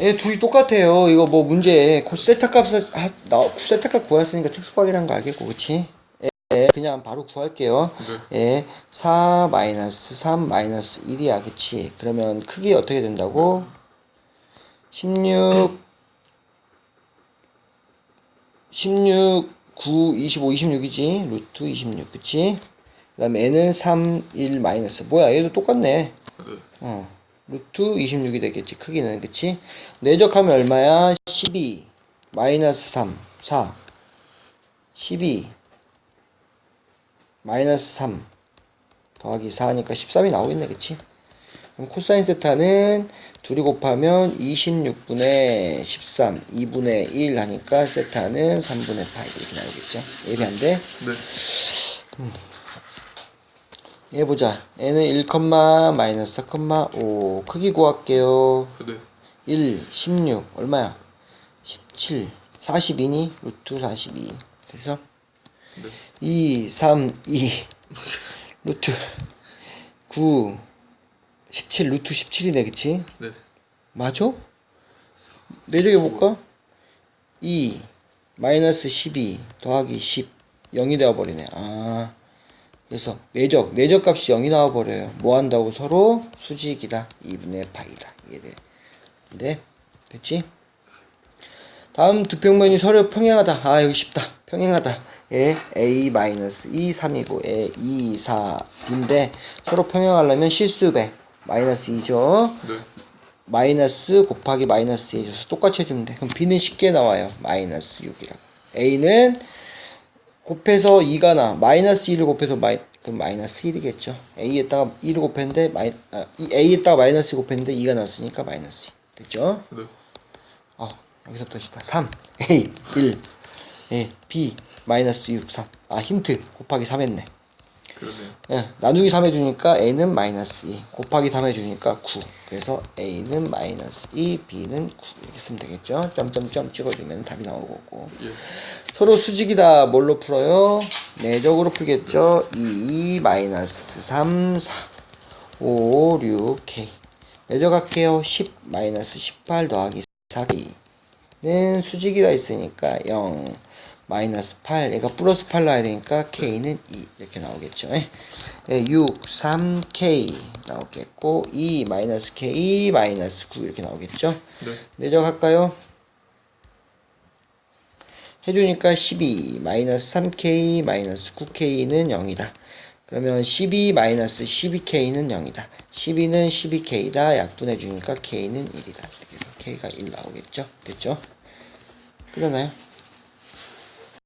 얘 둘이 똑같아요. 이거 뭐 문제 그 세타 값 하- 나 세타 값 구했으니까 특수각이라는 거 알겠고, 그치? 예, 그냥 바로 구할게요. 예, 4 마이너스 3 마이너스 1이야, 그치? 그러면 크기 어떻게 된다고? 16 16 9 25 26이지 루트 26 그치? 그 다음에 n은 3 1 마이너스 뭐야 얘도 똑같네 네. 어 루트 26이 되겠지 크기는 그치? 내적하면 얼마야? 12 마이너스 3 4 12 마이너스 3 더하기 4니까 13이 나오겠네 그치? 그럼 코사인 세타는 둘이 곱하면 26분의 13 2분의 1 하니까 세타는 3분의 8 이렇게 나오겠죠 예리한데 네. 얘 보자 얘는 1, 마이너스 4,5 크기 구할게요 네. 1, 16 얼마야? 17 42니? 루트 42 그래서 네. 2, 3, 2 루트 9 17 루트 17이네 그치? 네. 맞아? 내려게 볼까? 2 마이너스 12 더하기 10 0이 되어버리네 아 그래서 내적 내적 값이 0이 나와버려요 뭐 한다고 서로 수직이다 2분의 파이다 이해돼 네 됐지? 다음 두 평면이 서로 평행하다 아 여기 쉽다 평행하다 예 a 마이너스 2 3이고 예2 4 b인데 서로 평행하려면 실수배 마이너스 2죠 네. 마이너스 곱하기 마이너스 해줘서 똑같이 해주면 돼. 그럼 b는 쉽게 나와요. 마이너스 6이라고. a는 곱해서 2가 나. 마이너스 1을 곱해서 마이, 그럼 마이너스 1이겠죠. a에다가 2를 곱했는데, 마이, 아, 이 a에다가 마이너스 곱했는데 2가 나왔으니까 마이너스 2. 됐죠? 네. 어, 여기서부터 시다 3, a, 1, 예, b, 마이너스 6, 3. 아, 힌트. 곱하기 3 했네. 그러네요. 예, 나누기 3 해주니까 a는 마이너스 2 곱하기 3 해주니까 9 그래서 a는 마이너스 2 b는 9 이렇게 쓰면 되겠죠? 점점점 찍어주면 답이 나오고. 예. 서로 수직이다 뭘로 풀어요? 내적으로 풀겠죠? 2 마이너스 3 4 5 6 k. 내적할게요. 10 마이너스 18 더하기 4k는 수직이라 했으니까 0 마이너스 8 얘가 플러스 8 나야 되니까 k는 2 이렇게 나오겠죠. 예. 예, 6 3k 나오겠고 2 마이너스 k 마이너스 9 이렇게 나오겠죠. 네. 내적할까요? 해주니까 12 마이너스 3k 마이너스 9k는 0이다. 그러면 12 마이너스 12k는 0이다. 12는 12k다. 약분해 주니까 k는 1이다. 그래서 k가 1 나오겠죠? 됐죠? 끝났나요?